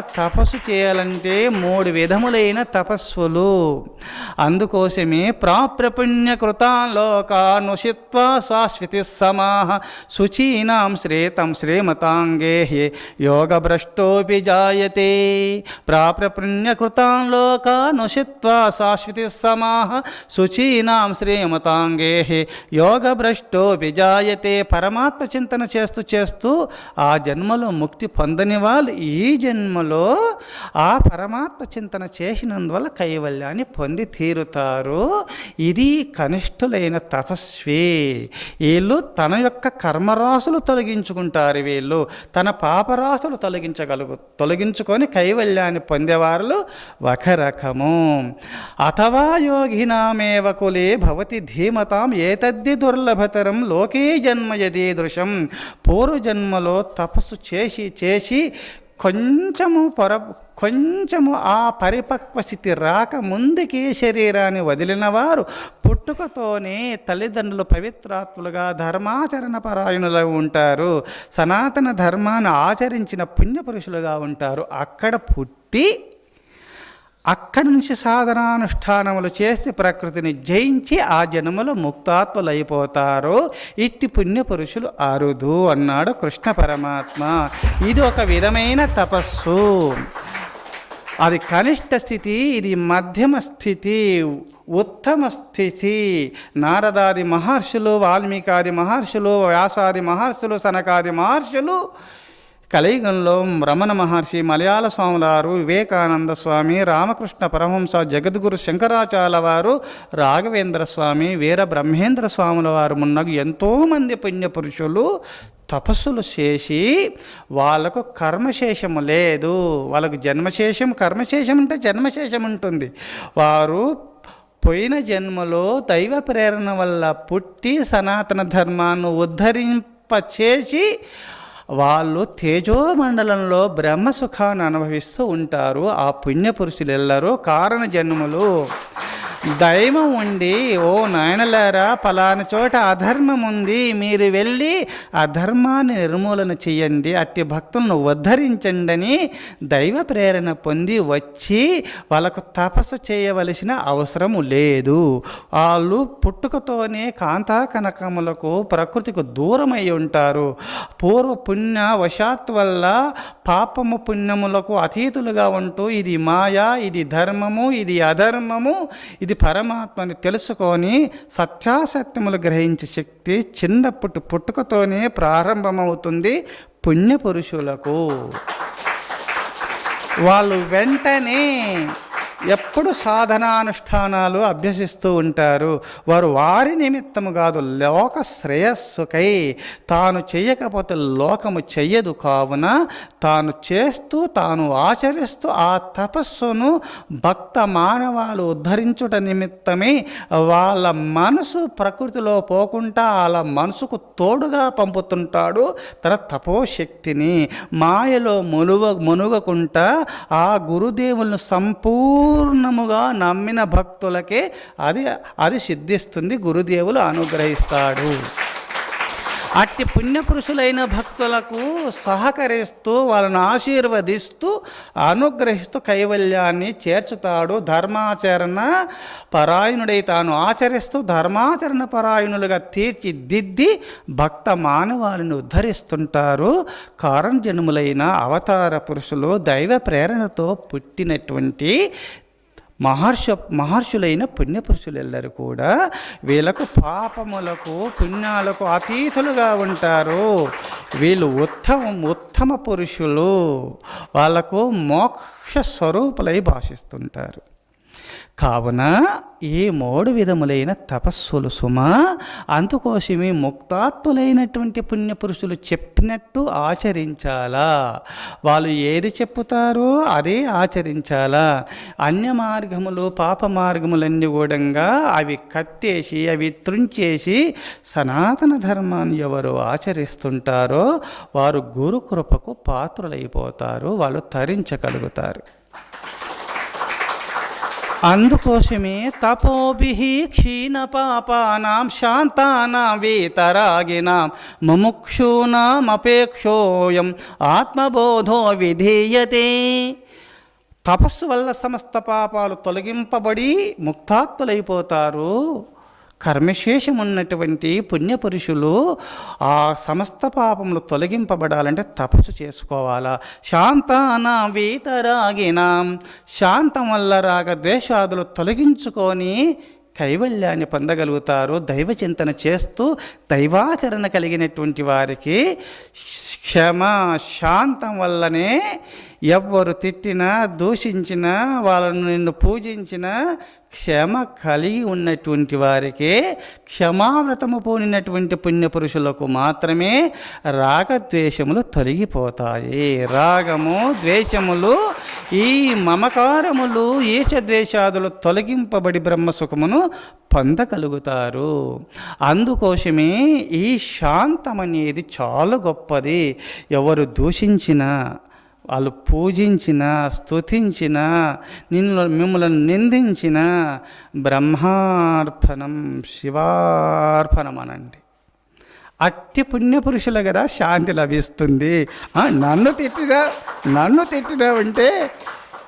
తపస్సు చేయాలంటే మూడు విధములైన తపస్సులు. అందుకోసమే ప్రాప్రపుణ్యకృతాలోకానుషిత్వా శాశ్వతి సమాహ శుచీనాం శ్రేతం శ్రీమతాంగే యోగభ్రష్టోపి జాయతే. ప్రాప్రపుణ్య కృతాలోకానుషిత్వా శాశ్వతి సమాహ శుచీనాం శ్రీమతాంగే యోగభ్రష్టోపి జాయతే. పరమాత్మ చింతన చేస్తూ చేస్తూ ఆ జన్మలో ముక్తి పొందని వాళ్ళు ఈ జన్మలో. ఆ పరమాత్మ చింతన చేసినందువల్ల కైవల్యాన్ని పొంది తీరుతారు. ఇది కనిష్ఠులైన తపస్వి. వీళ్ళు తన యొక్క కర్మరాశులు తొలగించుకుంటారు వీళ్ళు. తన పాపరాశులు తొలగించగలుగు తొలగించుకొని కైవల్యాన్ని పొందేవారు ఒక రకము అథవా యోగినామేవ కులే భవతి ధీమతాం ఏతద్ది దుర్లభతరం లోకే జన్మ యదీదృశం. పూర్వజన్మలో తపస్సు చేసి చేసి కొంచెము పొర కొంచెము ఆ పరిపక్వ స్థితి రాక ముందుకే శరీరాన్ని వదిలిన వారు పుట్టుకతోనే తల్లిదండ్రులు పవిత్రాత్ములుగా ధర్మాచరణ పరాయణులు ఉంటారు. సనాతన ధర్మాన్ని ఆచరించిన పుణ్యపురుషులుగా ఉంటారు. అక్కడ పుట్టి అక్కడి నుంచి సాధనానుష్ఠానములు చేస్తే ప్రకృతిని జయించి ఆ జన్మలో ముక్తాత్మలైపోతారు. ఇట్టి పుణ్యపురుషులు అరుదు అన్నాడు కృష్ణ పరమాత్మ. ఇది ఒక విధమైన తపస్సు. అది కనిష్ట స్థితి ఇది మధ్యమ స్థితి ఉత్తమ స్థితి. నారదాది మహర్షులు వాల్మీకాది మహర్షులు వ్యాసాది మహర్షులు సనకాది మహర్షులు కలయుగంలో రమణ మహర్షి మలయాళ స్వాములారు వివేకానంద స్వామి రామకృష్ణ పరమహంస జగద్గురు శంకరాచార్య వారు రాఘవేంద్ర స్వామి వీర బ్రహ్మేంద్ర స్వాముల వారు మున్నగు ఎంతోమంది పుణ్యపురుషులు తపస్సులు చేసి వాళ్ళకు కర్మశేషము లేదు. వాళ్ళకు జన్మశేషం కర్మశేషం అంటే జన్మశేషం ఉంటుంది. వారు పోయిన జన్మలో దైవ ప్రేరణ వల్ల పుట్టి సనాతన ధర్మాన్ని ఉద్ధరింపచేసి వాళ్ళు తేజోమండలంలో బ్రహ్మసుఖాన్ని అనుభవిస్తూ ఉంటారు. ఆ పుణ్యపురుషులు ఎల్లరూ కారణ జన్మలు. దైవం ఉండి ఓ నాయనలారా పలానా చోట అధర్మం ఉంది మీరు వెళ్ళి అధర్మాన్ని నిర్మూలన చేయండి. అట్టి భక్తులను ఉద్ధరించండి అని దైవ ప్రేరణ పొంది వచ్చి వాళ్ళకు తపస్సు చేయవలసిన అవసరము లేదు. వాళ్ళు పుట్టుకతోనే కాంతా కనకములకు ప్రకృతికి దూరమై ఉంటారు. పూర్వ పుణ్య వశాత్ వల్ల పాపము పుణ్యములకు అతీతులుగా ఉంటూ ఇది మాయా ఇది ధర్మము ఇది అధర్మము ఇది పరమాత్మని తెలుసుకొని సత్యాసత్యములు గ్రహించే శక్తి చిన్నప్పటి పుట్టుకతోనే ప్రారంభమవుతుంది పుణ్యపురుషులకు. వాళ్ళు వెంటనే ఎప్పుడు సాధనానుష్ఠానాలు అభ్యసిస్తూ ఉంటారు. వారు వారి నిమిత్తము కాదు లోక శ్రేయస్సుకై తాను చేయకపోతే లోకము చెయ్యదు. కావున తాను చేస్తూ తాను ఆచరిస్తూ ఆ తపస్సును భక్త మానవాలు ఉద్ధరించుట నిమిత్తమే వాళ్ళ మనసు ప్రకృతిలో పోకుండా వాళ్ళ మనసుకు తోడుగా పంపుతుంటాడు తన తపోశక్తిని. మాయలో మునుగ మునుగకుంటా ఆ గురుదేవులను సంపూర్ణముగా నమ్మిన భక్తులకే అది అది సిద్ధిస్తుంది గురుదేవులు అనుగ్రహిస్తాడు. అట్టి పుణ్యపురుషులైన భక్తులకు సహకరిస్తూ వాళ్ళని ఆశీర్వదిస్తూ అనుగ్రహిస్తూ కైవల్యాన్ని చేర్చుతాడు ధర్మాచరణ పరాయణుడై తాను ఆచరిస్తూ ధర్మాచరణ పరాయణులుగా తీర్చిదిద్ది భక్త మానవాళిని ఉద్ధరిస్తుంటారు. కారణజన్ములైన అవతార పురుషులు దైవ ప్రేరణతో పుట్టినటువంటి మహర్ష మహర్షులైన పుణ్యపురుషులెల్లరూ కూడా వీళ్ళకు పాపములకు పుణ్యాలకు అతీతులుగా ఉంటారు. వీళ్ళు ఉత్తమం ఉత్తమ పురుషులు. వాళ్ళకు మోక్ష స్వరూపులై భాషిస్తుంటారు. కావున ఈ మూడు విధములైన తపస్సులు సుమా అందుకోసమే ముక్తాత్ములైనటువంటి పుణ్యపురుషులు చెప్పినట్టు ఆచరించాలా? వాళ్ళు ఏది చెప్పుతారో అదే ఆచరించాలా? అన్య మార్గములు పాప మార్గములన్నీ కూడా అవి కట్టేసి అవి త్రుంచేసి సనాతన ధర్మాన్ని ఎవరు ఆచరిస్తుంటారో వారు గురు కృపకు పాత్రులైపోతారు వాళ్ళు తరించగలుగుతారు. అందుకోసమే తపోభి క్షీణ పాపానాం శాంతానాం వీతరాగినాం. ముముక్షూనాం అపేక్షోయం ఆత్మబోధో విధీయతే. తపస్సు వల్ల సమస్త పాపాలు తొలగింపబడి ముక్తాత్ములైపోతారు. కర్మశేషం ఉన్నటువంటి పుణ్యపురుషులు ఆ సమస్త పాపములు తొలగింపబడాలంటే తపస్సు చేసుకోవాలా. శాంతాన వీతరాగినాం శాంతం వల్ల రాగ ద్వేషాదులు తొలగించుకొని కైవల్యాన్ని పొందగలుగుతారు దైవ చింతన చేస్తూ దైవాచరణ కలిగినటువంటి వారికి క్షమ శాంతం వల్లనే ఎవ్వరు తిట్టినా దూషించినా వాళ్ళను నిన్ను పూజించినా క్షమ కలిగి ఉన్నటువంటి వారికి క్షమావ్రతము పోనినటువంటి పుణ్యపురుషులకు మాత్రమే రాగద్వేషములు తొలగిపోతాయి. రాగము ద్వేషములు ఈ మమకారములు ఏషద్వేషాదులు తొలగింపబడి బ్రహ్మసుఖమును పొందగలుగుతారు. అందుకోసమే ఈ శాంతం అనేది చాలా గొప్పది. ఎవరు దూషించినా వాళ్ళు పూజించిన స్తుతించిన నిన్ను మిమ్మల్ని నిందించిన బ్రహ్మార్పణం శివార్పణం అనండి అట్టి పుణ్యపురుషుల కదా శాంతి లభిస్తుంది. నన్ను తిట్టినా నన్ను తిట్టినా ఉంటే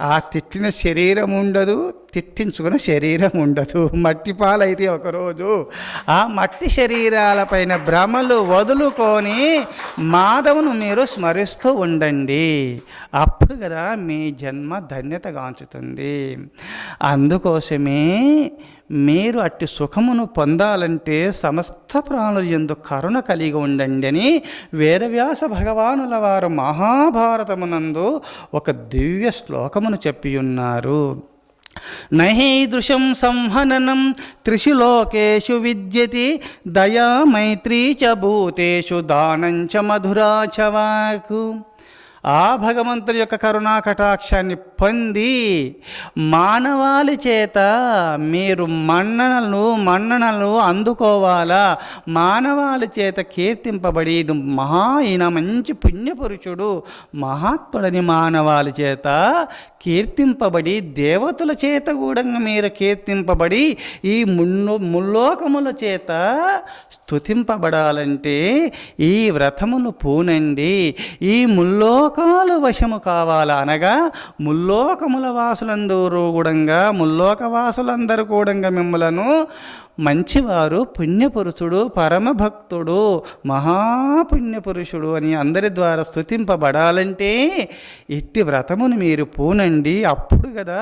ఆ తిట్టిన శరీరం ఉండదు తిట్టించుకున్న శరీరం ఉండదు. మట్టి పాలైతే ఒకరోజు ఆ మట్టి శరీరాలపైన భ్రమలు వదులుకొని మాధవును మీరు స్మరిస్తూ ఉండండి. అప్పుడు కదా మీ జన్మ ధన్యత గాంచుతుంది. అందుకోసమే మీరు అట్టి సుఖమును పొందాలంటే సమస్త ప్రాణుల ఎందు కరుణ కలిగి ఉండండి అని వేదవ్యాస భగవానుల వారు మహాభారతమునందు ఒక దివ్య శ్లోకమును చెప్పి ఉన్నారు. నహీదృశం సంహననం త్రిషు లోకేషు విద్యతి దయా మైత్రీ చ భూతేషు దానం చ మధురా చ వాకు ఆ భగవంతుడి యొక్క కరుణా కటాక్షాన్ని పొంది మానవాళి చేత మీరు మన్ననలు మన్ననలు అందుకోవాలా? మానవాళి చేత కీర్తింపబడి మహా ఈయన మంచి పుణ్యపురుషుడు. మహాత్ముడని మానవాళి చేత కీర్తింపబడి దేవతల చేత కూడా మీరు కీర్తింపబడి ఈ ముల్లో ముల్లోకముల చేత స్తుతింపబడాలంటే ఈ వ్రతమును పూనండి. ఈ ముల్లోక ముల్లోకాలు వశము కావాలా అనగా ముల్లోకముల వాసులందరూ కూడంగా ముల్లోక వాసులందరూ కూడంగా మిమ్మలను మంచివారు పుణ్యపురుషుడు పరమభక్తుడు మహాపుణ్యపురుషుడు అని అందరి ద్వారా స్తుతింపబడాలంటే ఇట్టి వ్రతమును మీరు పూనండి. అప్పుడు కదా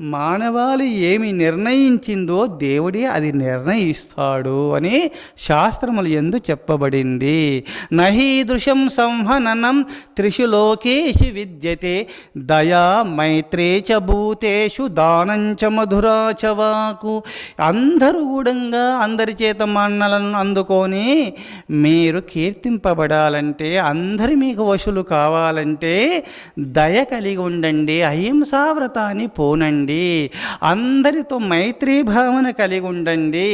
మానవాళి ఏమి నిర్ణయించిందో దేవుడే అది నిర్ణయిస్తాడు అని శాస్త్రములు ఎందు చెప్పబడింది. నహీదృశం సంహననం త్రిషులో లోకేషి విద్యతే దయా మైత్రే చ భూతేషు దానంచ మధురా చ వాకు. అందరూ గూఢంగా అందరి చేత మన్నలను అందుకొని మీరు కీర్తింపబడాలంటే అందరి మీకు వశులు కావాలంటే దయ కలిగి ఉండండి అహింసా వ్రతాన్ని పోనండి. అందరితో మైత్రీ భావన కలిగి ఉండండి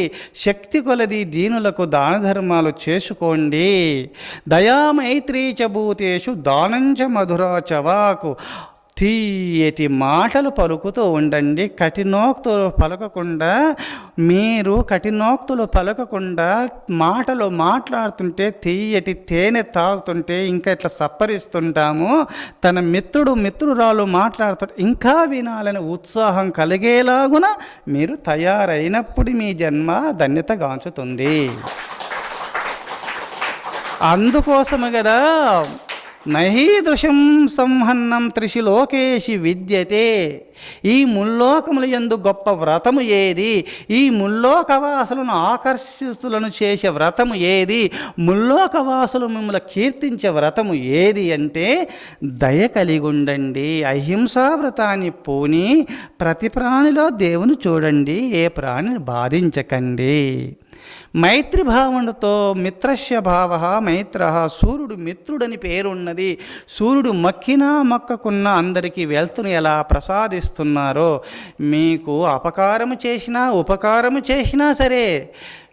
శక్తి కొలది దీనులకు దాన ధర్మాలు చేసుకోండి. దయా మైత్రీ చ భూతేషు దానం మధుర చవాకు తీయటి మాటలు పలుకుతూ ఉండండి. కఠినోక్తులు పలకకుండా మీరు కఠినోక్తులు పలకకుండా మాటలు మాట్లాడుతుంటే తీయటి తేనె తాగుతుంటే ఇంకా ఇట్లా సప్పరిస్తుంటాము. తన మిత్రుడు మిత్రురాలు మాట్లాడుతారు ఇంకా వినాలని ఉత్సాహం కలిగేలాగున మీరు తయారైనప్పుడు మీ జన్మ ధన్యతగాంచుతుంది అందుకోసము కదా నహీదృశం సంహన్నం త్రిషి లోకేషి విద్యతే. ఈ ముల్లోకముల యందు గొప్ప వ్రతము ఏది? ఈ ముల్లోకవాసులను ఆకర్షితులను చేసే వ్రతము ఏది? ముల్లోకవాసులు మిమ్మల్ని కీర్తించే వ్రతము ఏది అంటే దయ కలిగి ఉండండి అహింసా వ్రతాన్ని పూని ప్రతి ప్రాణిలో దేవుని చూడండి ఏ ప్రాణిని బాధించకండి. మైత్రి భావనతో మిత్రస్య భావ మైత్ర సూర్యుడు మిత్రుడని పేరున్నది. సూర్యుడు మక్కినా మక్కకున్న అందరికీ వెళ్తును ఎలా ప్రసాదిస్తున్నారో మీకు అపకారము చేసినా ఉపకారము చేసినా సరే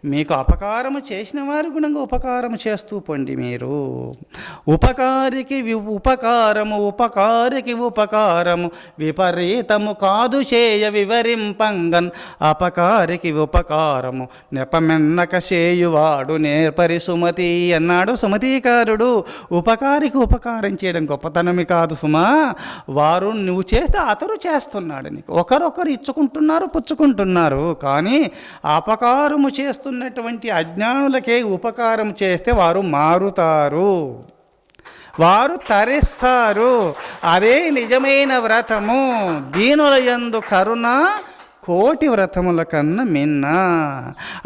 మీకు అపకారము చేసిన వారి గుణంగా ఉపకారం చేస్తూ పండి మీరు. ఉపకారికి ఉపకారము ఉపకారికి ఉపకారము విపరీతము కాదు చేయ వివరింపంగన్. అపకారికి ఉపకారము నెపమెన్నక చేయువాడు నేర్పరి సుమతి అన్నాడు సుమతీకారుడు. ఉపకారికి ఉపకారం చేయడం గొప్పతనమే కాదు సుమా. వారు నువ్వు చేస్తే అతరు చేస్తున్నాడు నీకు. ఒకరొకరు ఇచ్చుకుంటున్నారు పుచ్చుకుంటున్నారు. కానీ అపకారము వస్తున్నటువంటి అజ్ఞానులకే ఉపకారం చేస్తే వారు మారుతారు. వారు తరిస్తారు. అదే నిజమైన వ్రతము. దీనుల యందు కరుణ కోటి వ్రతముల కన్నా మిన్న.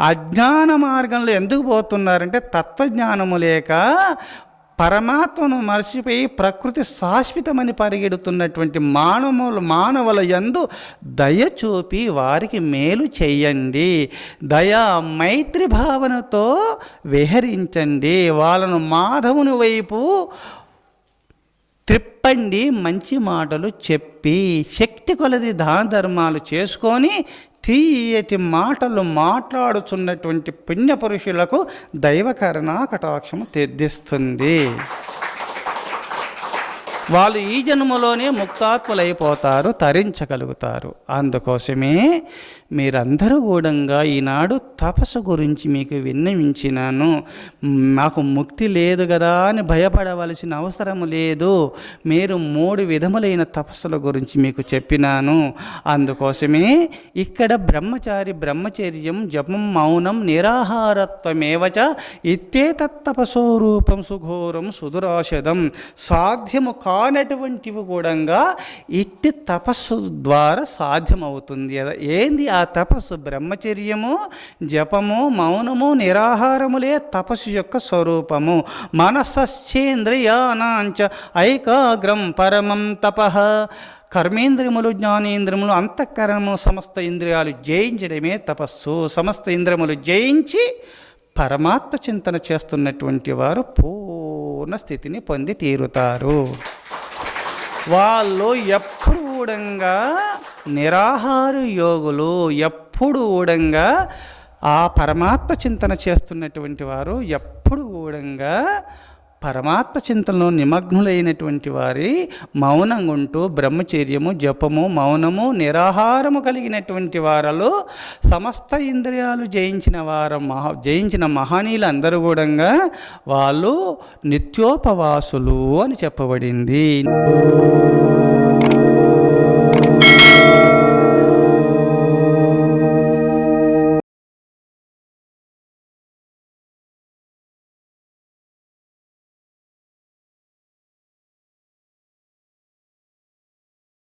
అజ్ఞాన మార్గంలో ఎందుకు పోతున్నారంటే తత్వజ్ఞానము లేక పరమాత్మను మర్చిపోయి ప్రకృతి శాశ్వతమని పరిగెడుతున్నటువంటి మానవులు మానవుల యందు దయ చూపి వారికి మేలు చేయండి. దయా మైత్రి భావనతో విహరించండి. వాళ్ళను మాధవుని వైపు త్రిప్పండి మంచి మాటలు చెప్పి శక్తి కొలది దాన ధర్మాలు చేసుకొని తీయటి మాటలు మాట్లాడుచున్నటువంటి పుణ్యపురుషులకు దైవకరణ కటాక్షము తెద్దిస్తుంది. వాళ్ళు ఈ జన్మలోనే ముక్తాత్ములైపోతారు తరించగలుగుతారు. అందుకోసమే మీరందరూ కూడంగా ఈనాడు తపస్సు గురించి మీకు విన్నవించినాను. మాకు ముక్తి లేదు కదా అని భయపడవలసిన అవసరం లేదు. మీరు మూడు విధములైన తపస్సుల గురించి మీకు చెప్పినాను. అందుకోసమే ఇక్కడ బ్రహ్మచారి బ్రహ్మచర్యం జపం మౌనం నిరాహారత్వమేవచ ఇత్తే తత్తపసో రూపం సుఘోరం సుదురాషదం సాధ్యము కానటువంటివి కూడా ఇట్టి తపస్సు ద్వారా సాధ్యమవుతుంది. ఏంది ఆ తపస్సు బ్రహ్మచర్యము జపము మౌనము నిరాహారములే తపస్సు యొక్క స్వరూపము. మనస్సేంద్రియానాంచ ఐకాగ్రం పరమం తపః. కర్మేంద్రియములు జ్ఞానేంద్రియములు అంతఃకరణము సమస్త ఇంద్రియాలు జయించడమే తపస్సు. సమస్త ఇంద్రియములు జయించి పరమాత్మ చింతన చేస్తున్నటువంటి వారు పూర్ణ స్థితిని పొంది తీరుతారు. వాళ్ళు ఎప్పుడు ఊడంగా నిరాహార యోగులు ఎప్పుడు ఊడంగా ఆ పరమాత్మ చింతన చేస్తున్నటువంటి వారు ఎప్పుడు ఊడంగా పరమాత్మ చింతనలో నిమగ్నులైనటువంటి వారి మౌనంగా ఉంటూ బ్రహ్మచర్యము జపము మౌనము నిరాహారము కలిగినటువంటి వారలు సమస్త ఇంద్రియాలు జయించిన వారు మహా జయించిన మహనీయులు అందరూ కూడా వాళ్ళు నిత్యోపవాసులు అని చెప్పబడింది.